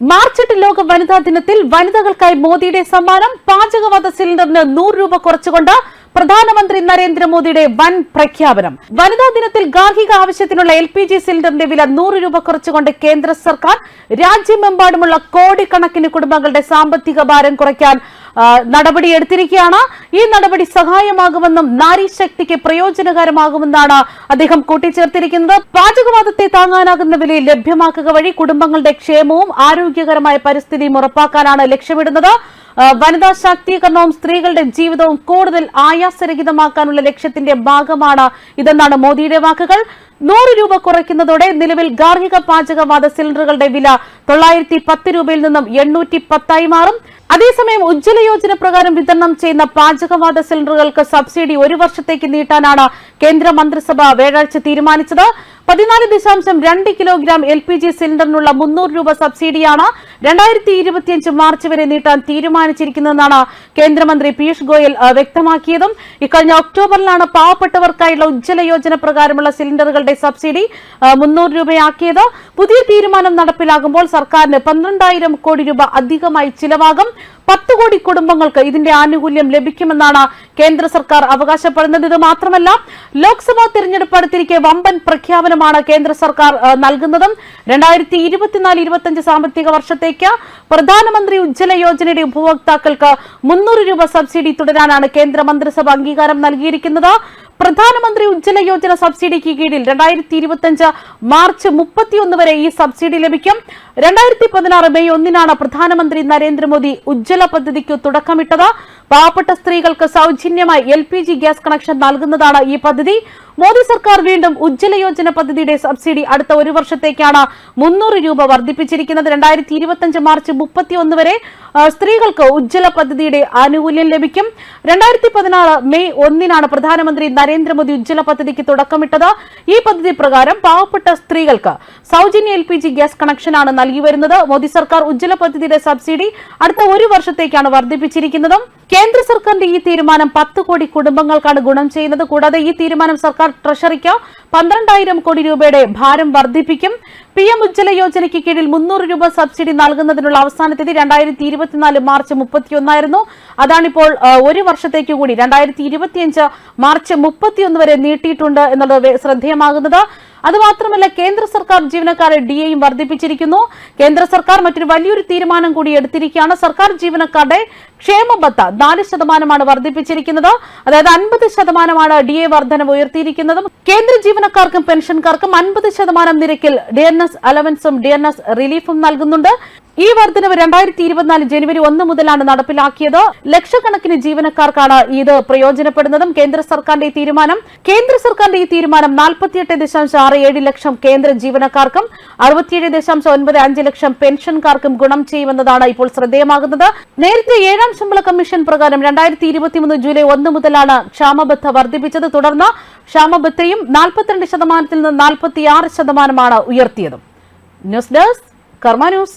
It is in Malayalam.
മാർച്ച് എട്ട് ലോക വനിതാ ദിനത്തിൽ വനിതകൾക്കായി മോദിയുടെ സമ്മാനം പാചകവാത സിലിണ്ടറിന് നൂറ് രൂപ കുറച്ചുകൊണ്ട് പ്രധാനമന്ത്രി നരേന്ദ്രമോദിയുടെ വൻ പ്രഖ്യാപനം. വനിതാ ദിനത്തിൽ ഗാർഹിക ആവശ്യത്തിനുള്ള എൽ പി ജി സിലിണ്ടറിന്റെ വില നൂറ് രൂപ കുറച്ചുകൊണ്ട് കേന്ദ്ര സർക്കാർ രാജ്യമെമ്പാടുമുള്ള കോടിക്കണക്കിന് കുടുംബങ്ങളുടെ സാമ്പത്തിക ഭാരം കുറയ്ക്കാൻ ആ, നടപടിയെടുത്തിരിക്കുകയാണ് ഈ നടപടി സഹായമാകുമെന്നും നാരീശക്തിക്ക് പ്രയോജനകരമാകുമെന്നാണ് അദ്ദേഹം കൂട്ടിച്ചേർത്തിരിക്കുന്നത്. പാചകവാദത്തെ താങ്ങാനാകുന്ന വിലയിൽ ലഭ്യമാക്കുക വഴി കുടുംബങ്ങളുടെ ക്ഷേമവും ആരോഗ്യകരമായ പരിസ്ഥിതിയും ഉറപ്പാക്കാനാണ് ലക്ഷ്യമിടുന്നത്. വനിതാ ശാക്തീകരണവും സ്ത്രീകളുടെ ജീവിതവും കൂടുതൽ ആയാസരഹിതമാക്കാനുള്ള ലക്ഷ്യത്തിന്റെ ഭാഗമാണ് ഇതെന്നാണ് മോദിയുടെ വാക്കുകൾ. നൂറ് രൂപ കുറയ്ക്കുന്നതോടെ നിലവിൽ ഗാർഹിക പാചകവാത സിലിണ്ടറുകളുടെ വില തൊള്ളായിരത്തി പത്ത് രൂപയിൽ നിന്നും എണ്ണൂറ്റി പത്തായി മാറും. അതേസമയം ഉജ്ജ്വല യോജന പ്രകാരം വിതരണം ചെയ്യുന്ന പാചകവാത സിലിണ്ടറുകൾക്ക് സബ്സിഡി ഒരു വർഷത്തേക്ക് നീട്ടാനാണ് കേന്ദ്രമന്ത്രിസഭ വ്യാഴാഴ്ച തീരുമാനിച്ചത്. പതിനാല് ദശാംശം രണ്ട് കിലോഗ്രാം എൽ പി ജി സിലിണ്ടറിനുള്ള മുന്നൂറ് രൂപ സബ്സിഡിയാണ് രണ്ടായിരത്തി ഇരുപത്തിയഞ്ച് മാർച്ച് വരെ നീട്ടാൻ തീരുമാനിച്ചിരിക്കുന്നതെന്നാണ് കേന്ദ്രമന്ത്രി പീയൂഷ് ഗോയൽ വ്യക്തമാക്കിയതും. ഇക്കഴിഞ്ഞ ഒക്ടോബറിലാണ് പാവപ്പെട്ടവർക്കായുള്ള ഉജ്ജ്വല യോജന പ്രകാരമുള്ള സിലിണ്ടറുകളുടെ സബ്സിഡി മുന്നൂറ് രൂപയാക്കിയത്. പുതിയ തീരുമാനം നടപ്പിലാകുമ്പോൾ സർക്കാരിന് പന്ത്രണ്ടായിരം കോടി രൂപ അധികമായി ചിലവാകും. പത്ത് കോടി കുടുംബങ്ങൾക്ക് ഇതിന്റെ ആനുകൂല്യം ലഭിക്കുമെന്നാണ് കേന്ദ്ര സർക്കാർ അവകാശപ്പെടുന്നത്. ഇത് മാത്രമല്ല ലോക്സഭാ തെരഞ്ഞെടുപ്പ് അടുത്തിരിക്കെ വമ്പൻ പ്രഖ്യാപനമാണ് കേന്ദ്ര സർക്കാർ നൽകുന്നതും രണ്ടായിരത്തി ഇരുപത്തിനാല് ഇരുപത്തിയഞ്ച് സാമ്പത്തിക വർഷത്തേക്ക് പ്രധാനമന്ത്രി ഉജ്ജ്വല യോജനയുടെ ഉപഭോക്താക്കൾക്ക് മുന്നൂറ് രൂപ സബ്സിഡി തുടരാനാണ് കേന്ദ്ര മന്ത്രിസഭ അംഗീകാരം നൽകിയിരിക്കുന്നത്. പ്രധാനമന്ത്രി ഉജ്ജ്വല യോജന സബ്സിഡിക്ക് കീഴിൽ രണ്ടായിരത്തി ഇരുപത്തിയഞ്ച് മാർച്ച് മുപ്പത്തിയൊന്ന് വരെ ഈ സബ്സിഡി ലഭിക്കും. രണ്ടായിരത്തി പതിനാറ് മെയ് ഒന്നിനാണ് പ്രധാനമന്ത്രി നരേന്ദ്രമോദി ഉജ്ജ്വല പദ്ധതിക്ക് തുടക്കമിട്ടത്. പാവപ്പെട്ട സ്ത്രീകൾക്ക് സൗജന്യമായി L P G gas connection നൽകുന്നതാണ് ഈ പദ്ധതി. മോദി സർക്കാർ വീണ്ടും ഉജ്ജ്വല യോജന പദ്ധതിയുടെ സബ്സിഡി അടുത്ത ഒരു വർഷത്തേക്കാണ് മുന്നൂറ് രൂപ വർദ്ധിപ്പിച്ചിരിക്കുന്നത്. രണ്ടായിരത്തി ഇരുപത്തിയഞ്ച് മാർച്ച് മുപ്പത്തിയൊന്ന് വരെ സ്ത്രീകൾക്ക് ഉജ്ജ്വല പദ്ധതിയുടെ ആനുകൂല്യം ലഭിക്കും. രണ്ടായിരത്തി പതിനാറ് മെയ് ഒന്നിനാണ് പ്രധാനമന്ത്രി നരേന്ദ്രമോദി ഉജ്ജ്വല പദ്ധതിക്ക് തുടക്കമിട്ടത് ഈ പദ്ധതി പ്രകാരം പാവപ്പെട്ട സ്ത്രീകൾക്ക് സൗജന്യ എൽ പി ജി ഗ്യാസ് കണക്ഷനാണ് നൽകി വരുന്നത്. മോദി സർക്കാർ ഉജ്ജ്വല പദ്ധതിയുടെ സബ്സിഡി അടുത്ത ഒരു വർഷത്തേക്കാണ് വർദ്ധിപ്പിച്ചിരിക്കുന്നതും. കേന്ദ്ര സർക്കാരിന്റെ ഈ തീരുമാനം പത്ത് കോടി കുടുംബങ്ങൾക്കാണ് ഗുണം ചെയ്യുന്നത്. കൂടാതെ ഈ തീരുമാനം സർക്കാർ ട്രഷറിക്ക് പന്ത്രണ്ടായിരം കോടി രൂപയുടെ ഭാരം വർദ്ധിപ്പിക്കും. പി എം ഉജ്ജ്വല യോജനയ്ക്ക് കീഴിൽ മുന്നൂറ് രൂപ സബ്സിഡി നൽകുന്നതിനുള്ള അവസാന തീയതി രണ്ടായിരത്തി ഇരുപത്തിനാല് മാർച്ച് മുപ്പത്തിയൊന്നായിരുന്നു. അതാണിപ്പോൾ ഒരു വർഷത്തേക്ക് കൂടി രണ്ടായിരത്തി ഇരുപത്തിയഞ്ച് മാർച്ച് മുപ്പത്തിയൊന്ന് വരെ നീട്ടിയിട്ടുണ്ട് എന്നുള്ളത് ശ്രദ്ധേയമാകുന്നത്. അതുമാത്രമല്ല കേന്ദ്ര സർക്കാർ ജീവനക്കാരെ ഡി എയും വർദ്ധിപ്പിച്ചിരിക്കുന്നു. കേന്ദ്ര സർക്കാർ മറ്റൊരു വലിയൊരു തീരുമാനം കൂടി എടുത്തിരിക്കുകയാണ്. സർക്കാർ ജീവനക്കാരുടെ ക്ഷേമബത്ത നാല് ശതമാനമാണ് വർദ്ധിപ്പിച്ചിരിക്കുന്നത്. അതായത് അൻപത് ശതമാനമാണ് ഡി എ വർധനവ് ഉയർത്തിയിരിക്കുന്നതും. കേന്ദ്ര ജീവനക്കാർക്കും പെൻഷൻകാർക്കും അൻപത് ശതമാനം നിരക്കിൽ ഡി എൻ എസ് അലവൻസും ഡി എൻ എസ് റിലീഫും നൽകുന്നുണ്ട്. ഈ വർധനവ് രണ്ടായിരത്തി ഇരുപത്തിനാല് ജനുവരി ഒന്ന് മുതലാണ് നടപ്പിലാക്കിയത്. ലക്ഷക്കണക്കിന് ജീവനക്കാർക്കാണ് ഇത് പ്രയോജനപ്പെടുന്നതും കേന്ദ്ര സർക്കാരിന്റെ ഈ തീരുമാനം. കേന്ദ്ര സർക്കാരിന്റെ ഈ തീരുമാനം നാൽപ്പത്തിയെട്ട് ദശാംശം ആറ് ഏഴ് ലക്ഷം കേന്ദ്ര ജീവനക്കാർക്കും അറുപത്തിയേഴ് ദശാംശം ഒൻപത് അഞ്ച് ലക്ഷം പെൻഷൻകാർക്കും ഗുണം ചെയ്യുമെന്നതാണ് ഇപ്പോൾ ശ്രദ്ധേയമാകുന്നത്. നേരത്തെ ഏഴാം ശമ്പള കമ്മീഷൻ പ്രകാരം രണ്ടായിരത്തി ഇരുപത്തിമൂന്ന് ജൂലൈ ഒന്ന് മുതലാണ് ക്ഷാമബദ്ധ വർദ്ധിപ്പിച്ചത്. തുടർന്ന് ക്ഷാമബദ്ധയും നാൽപ്പത്തിരണ്ട് ശതമാനത്തിൽ നിന്ന് നാൽപ്പത്തിയാറ് ശതമാനമാണ് ഉയർത്തിയത്. News desk Karma news.